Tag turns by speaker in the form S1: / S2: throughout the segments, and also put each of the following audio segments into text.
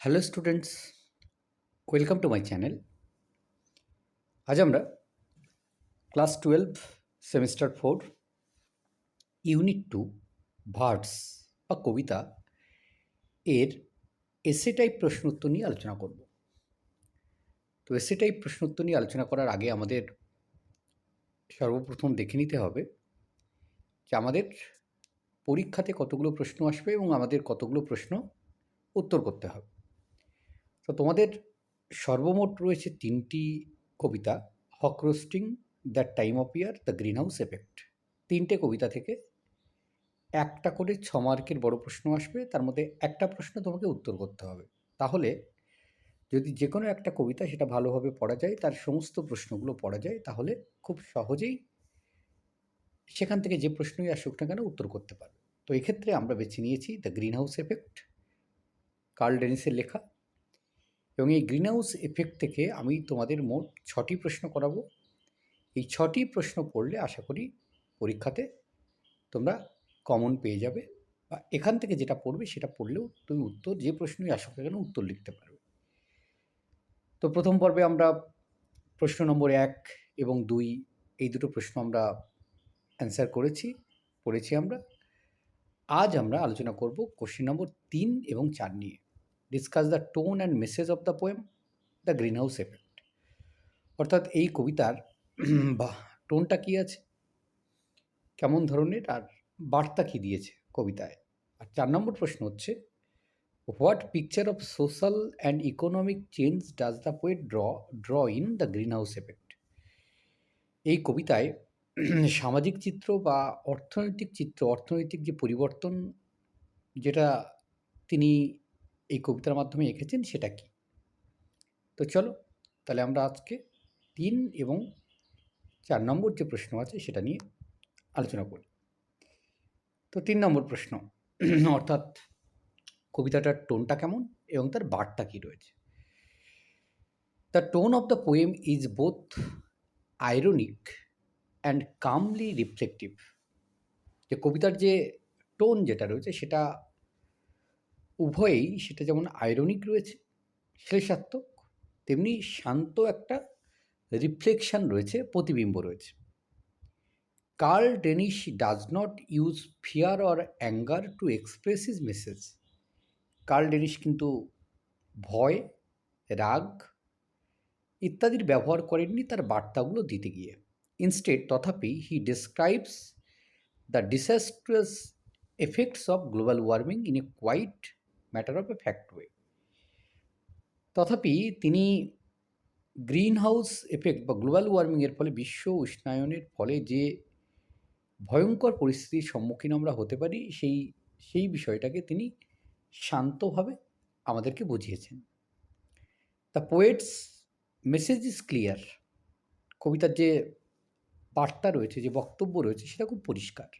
S1: Hello students welcome to my channel আজ আমরা class twelve semester four unit two verses বা কবিতা এর এসে টাইপ প্রশ্ন উত্তর নিয়ে আলোচনা করব। তো এসে টাইপ প্রশ্ন উত্তর নিয়ে আলোচনা করার আগে আমাদের সর্বপ্রথম দেখে নিতে হবে যে আমাদের পরীক্ষাতে কতগুলো প্রশ্ন আসবে এবং আমাদের কতগুলো প্রশ্ন উত্তর করতে হবে। তো তোমাদের সর্বমোট রয়েছে তিনটি কবিতা hawk roosting the time of year the greenhouse effect তিনটে কবিতা থেকে একটা করে ছ মার্কের বড় প্রশ্ন আসবে, তার মধ্যে একটা প্রশ্ন তোমাকে উত্তর করতে হবে। তাহলে যদি যে কোনো একটা কবিতা সেটা ভালোভাবে পড়া যায়, তার সমস্ত প্রশ্নগুলো পড়া যায়, তাহলে খুব সহজেই সেখান থেকে যে প্রশ্নই আসুক না কেন উত্তর করতে পারবে। তো এক্ষেত্রে আমরা বেছে নিয়েছি the greenhouse effect Carl ডেনিসের লেখা এবং এই গ্রিন হাউস এফেক্ট থেকে আমি তোমাদের মোট ছটি প্রশ্ন করাবো। এই ছটি প্রশ্ন পড়লে আশা করি পরীক্ষাতে তোমরা কমন পেয়ে যাবে বা এখান থেকে যেটা পড়বে সেটা পড়লেও তুমি উত্তর, যে প্রশ্নই আসুক না কেন উত্তর লিখতে পারবে তো প্রথম পর্বে আমরা প্রশ্ন নম্বর এক এবং দুই, এই দুটো প্রশ্ন আমরা অ্যান্সার করেছি, পড়েছি আমরা। আজ আমরা আলোচনা করব কোশ্চেন নম্বর তিন এবং চার নিয়ে। Discuss the tone and message of the poem the greenhouse effect অর্থাৎ এই কবিতার বা টোনটা কী আছে? কেমন ধরনের আর বার্তা কী দিয়েছে কবিতায়? আর চার নম্বর প্রশ্ন হচ্ছে what picture of social and economic change does the poet draw draw in the greenhouse effect এই কবিতায় সামাজিক চিত্র বা অর্থনৈতিক চিত্র, অর্থনৈতিক যে পরিবর্তন, যেটা তিনি এই কবিতার মাধ্যমে এঁকেছেন সেটা কি? তো চলো, তাহলে আমরা আজকে তিন এবং চার নম্বর যে প্রশ্ন আছে সেটা নিয়ে আলোচনা করি। তো তিন নম্বর প্রশ্ন, অর্থাৎ কবিতাটার টোনটা কেমন এবং তার বার্তা কী রয়েছে? The tone of the poem is both ironic and calmly reflective যে কবিতার যে টোন যেটা রয়েছে সেটা উভয়েই সেটা যেমন আয়রনিক রয়েছে, শ্লেষাত্মক, তেমনি শান্ত একটা রিফ্লেকশান রয়েছে, প্রতিবিম্ব রয়েছে। Carl Dennis does not use fear or anger to express his message Carl Dennis কিন্তু ভয়, রাগ ইত্যাদির ব্যবহার করেননি তার বার্তাগুলো দিতে গিয়ে। ইনস্টেড তথাপি he describes the disastrous effects of global warming in a quiet matter of a fact way তথাপি তিনি গ্রিন হাউস এফেক্ট বা গ্লোবাল ওয়ার্মিংয়ের ফলে বিশ্ব উষ্ণায়নের ফলে যে ভয়ঙ্কর পরিস্থিতির সম্মুখীন আমরা হতে পারি, সেই সেই বিষয়টাকে তিনি শান্তভাবে আমাদেরকে বুঝিয়েছেন। The poet's message is clear কবিতার যে বার্তা রয়েছে, যে বক্তব্য রয়েছে, সেটা খুব পরিষ্কার।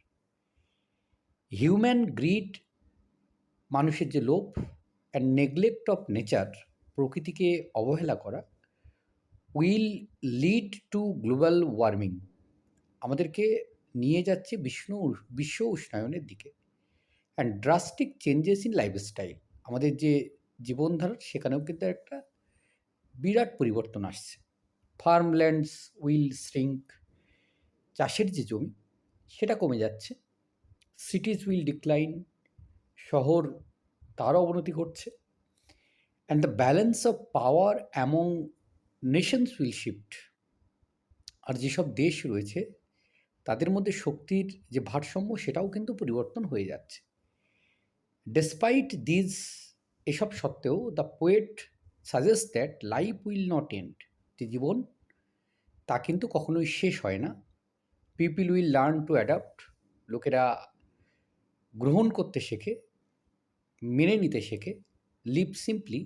S1: হিউম্যান গ্রিড মানুষের যে লোভ অ্যান্ড নেগলেক্ট অফ নেচার প্রকৃতিকে অবহেলা করা will lead to global warming আমাদেরকে নিয়ে যাচ্ছে বিশ্ব বিশ্ব উষ্ণায়নের দিকে and drastic changes in lifestyle আমাদের যে জীবনধারা সেখানেও কিন্তু একটা বিরাট পরিবর্তন আসছে। ফার্মল্যান্ডস উইল শ্রিঙ্ক চাষের যে জমি সেটা কমে যাচ্ছে সিটিজ উইল ডিক্লাইন শহর তার অবনতি ঘটছে। And the balance of power among nations will shift আর যেসব দেশ রয়েছে, তাদের মধ্যে শক্তির যে ভারসাম্য, সেটাও কিন্তু পরিবর্তন হয়ে যাচ্ছে। ডেসপাইট দিজ এসব সত্ত্বেও the poet suggest that life will not end যে জীবন, তা কিন্তু কখনোই শেষ হয় না। People will learn to adapt লোকেরা গ্রহণ করতে শেখে। মেনে নিতে শেখে লিভ সিম্পলি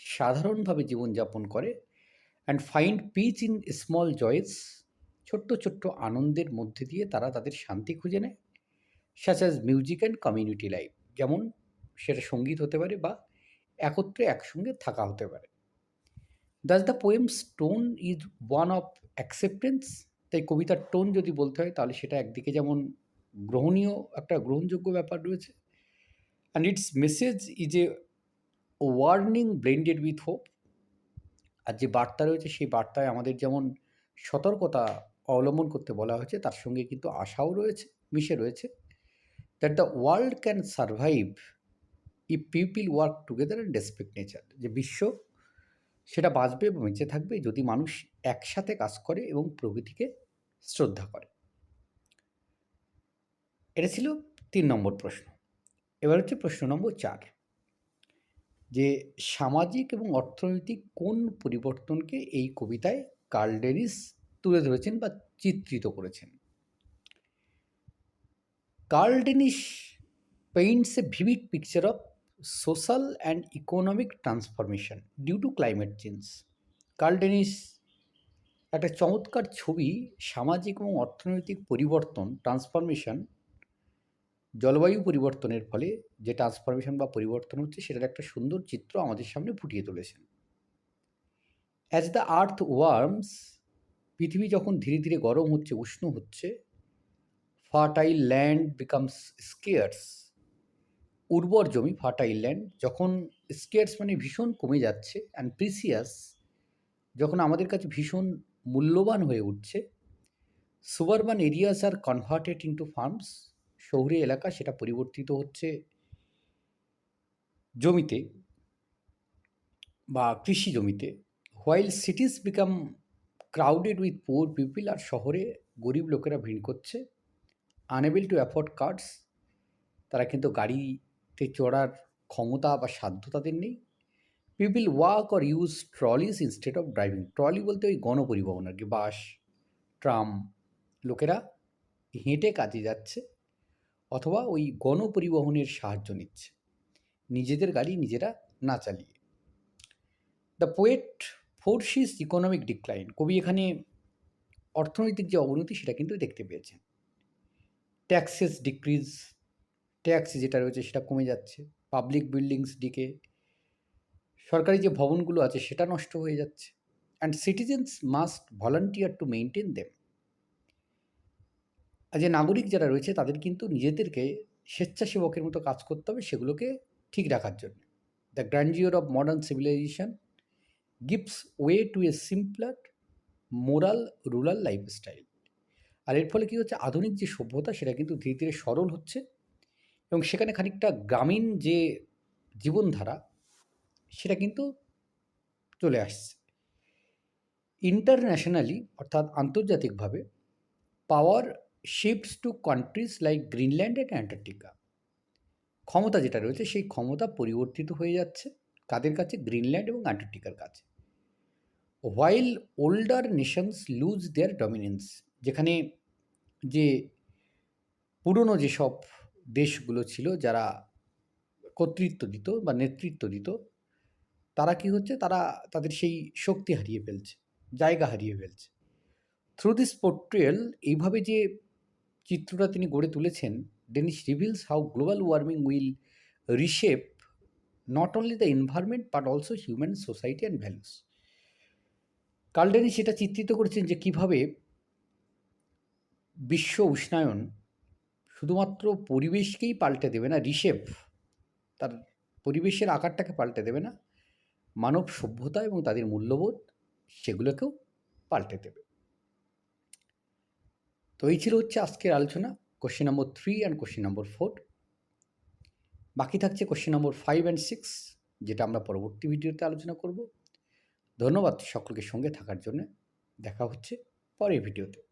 S1: সাধারণভাবে জীবনযাপন করে and find peace in small joys ছোট্ট ছোট্ট আনন্দের মধ্যে দিয়ে তারা তাদের শান্তি খুঁজে নেয় such as music and community life যেমন সেটা সংগীত হতে পারে বা একত্রে একসঙ্গে থাকা হতে পারে। Thus the poem's tone is one of acceptance তাই কবিতার টোন যদি বলতে হয়, তাহলে সেটা একদিকে যেমন গ্রহণীয়, একটা গ্রহণযোগ্য ব্যাপার রয়েছে and its message is a warning blended with hope আর যে বার্তা রয়েছে, সেই বার্তায় আমাদের যেমন সতর্কতা অবলম্বন করতে বলা হয়েছে, তার সঙ্গে কিন্তু আশাও রয়েছে, মিশে রয়েছে that the world can survive if people work together and respect nature যে বিশ্ব সেটা বাঁচবে এবং বেঁচে থাকবে যদি মানুষ একসাথে কাজ করে এবং প্রকৃতিকে শ্রদ্ধা করে। এটা ছিল তিন নম্বর প্রশ্ন। এবার হচ্ছে প্রশ্ন নম্বর চার, যে সামাজিক এবং অর্থনৈতিক কোন পরিবর্তনকে এই কবিতায় কার্ল ডেনিস তুলে ধরেছেন বা চিত্রিত করেছেন? Carl Dennis paints a vivid picture of social and economic transformation due to climate change. Carl Dennis একটা চমৎকার ছবি সামাজিক এবং অর্থনৈতিক পরিবর্তন, ট্রান্সফরমেশন জলবায়ু পরিবর্তনের ফলে যে ট্রান্সফরমেশন বা পরিবর্তন হচ্ছে, সেটার একটা সুন্দর চিত্র আমাদের সামনে ফুটিয়ে তুলেছেন। অ্যাজ দ্য আর্থ ওয়ার্মস পৃথিবী যখন ধীরে ধীরে গরম হচ্ছে, উষ্ণ হচ্ছে ফার্টাইল ল্যান্ড বিকামস স্কেয়ার্স উর্বর জমি ফার্টাইল ল্যান্ড যখন স্কেয়ার্স মানে ভীষণ কমে যাচ্ছে অ্যান্ড প্রিসিয়াস যখন আমাদের কাছে ভীষণ মূল্যবান হয়ে উঠছে suburban areas are converted into farms শহুরে এলাকা সেটা পরিবর্তিত হচ্ছে জমিতে বা কৃষি জমিতে। While cities become crowded with poor people আর শহরে গরিব লোকেরা ভিড় করছে আনএবল টু অ্যাফোর্ড কার্ডস তারা কিন্তু গাড়িতে চড়ার ক্ষমতা বা সাধ্য তাদের নেই। People walk or use trolleys instead of driving trolley বলতে ওই গণপরিবহন আর কি, বাস ট্রাম লোকেরা হেঁটে কাজে যাচ্ছে। অথবা ওই গণপরিবহনের সাহায্য নিচ্ছে। নিজেদের গাড়ি নিজেরা না চালিয়ে। The poet foresees economic decline কবি এখানে অর্থনৈতিক যে অবনতি সেটা কিন্তু দেখতে পেয়েছেন। ট্যাক্সেস ডিক্রিজ ট্যাক্স যেটা রয়েছে সেটা কমে যাচ্ছে পাবলিক বিল্ডিংস ডিকে সরকারি যে ভবনগুলো আছে সেটা নষ্ট হয়ে যাচ্ছে। And citizens must volunteer to maintain them যে নাগরিক যারা রয়েছে, তাদের কিন্তু নিজেদেরকে স্বেচ্ছাসেবকের মতো কাজ করতে হবে, সেগুলোকে ঠিক রাখার জন্য। The grandeur of modern civilisation gives way to a simpler moral rural lifestyle আর এর ফলে কী হচ্ছে? আধুনিক যে সভ্যতা, সেটা কিন্তু ধীরে ধীরে সরল হচ্ছে এবং সেখানে খানিকটা গ্রামীণ যে জীবনধারা, সেটা কিন্তু চলে আসছে। ইন্টারন্যাশনালি অর্থাৎ আন্তর্জাতিকভাবে power shifts to countries like Greenland and Antarctica ক্ষমতা যেটা রয়েছে, সেই ক্ষমতা পরিবর্তিত হয়ে যাচ্ছে কাদের কাছে? গ্রিনল্যান্ড এবং অ্যান্টার্কটিকার কাছে। While older nations lose their dominance যেখানে যে পুরনো যেসব দেশগুলো ছিল যারা কর্তৃত্ব দিত বা নেতৃত্ব দিত, তারা কি হচ্ছে? তারা তাদের সেই শক্তি হারিয়ে ফেলছে, জায়গা হারিয়ে ফেলছে। থ্রু দিস পোর্ট্রিয়াল এইভাবে যে চিত্রটা তিনি গড়ে তুলেছেন Dennis reveals how global warming will reshape not only the environment but also human society and values Carl Dennis এটা চিত্রিত করেছেন যে কীভাবে বিশ্ব উষ্ণায়ন শুধুমাত্র পরিবেশকেই পাল্টে দেবে না রিশেপ তার পরিবেশের আকারটাকে পাল্টে দেবে না, মানব সভ্যতা এবং তাদের মূল্যবোধ সেগুলোকেও পাল্টে দেবে। তো এই ছিল হচ্ছে আজকের আলোচনা question number three and question number four বাকি থাকছে question number five and six যেটা আমরা পরবর্তী ভিডিওতে আলোচনা করব। ধন্যবাদ সকলকে সঙ্গে থাকার জন্য। দেখা হচ্ছে পরের ভিডিওতে।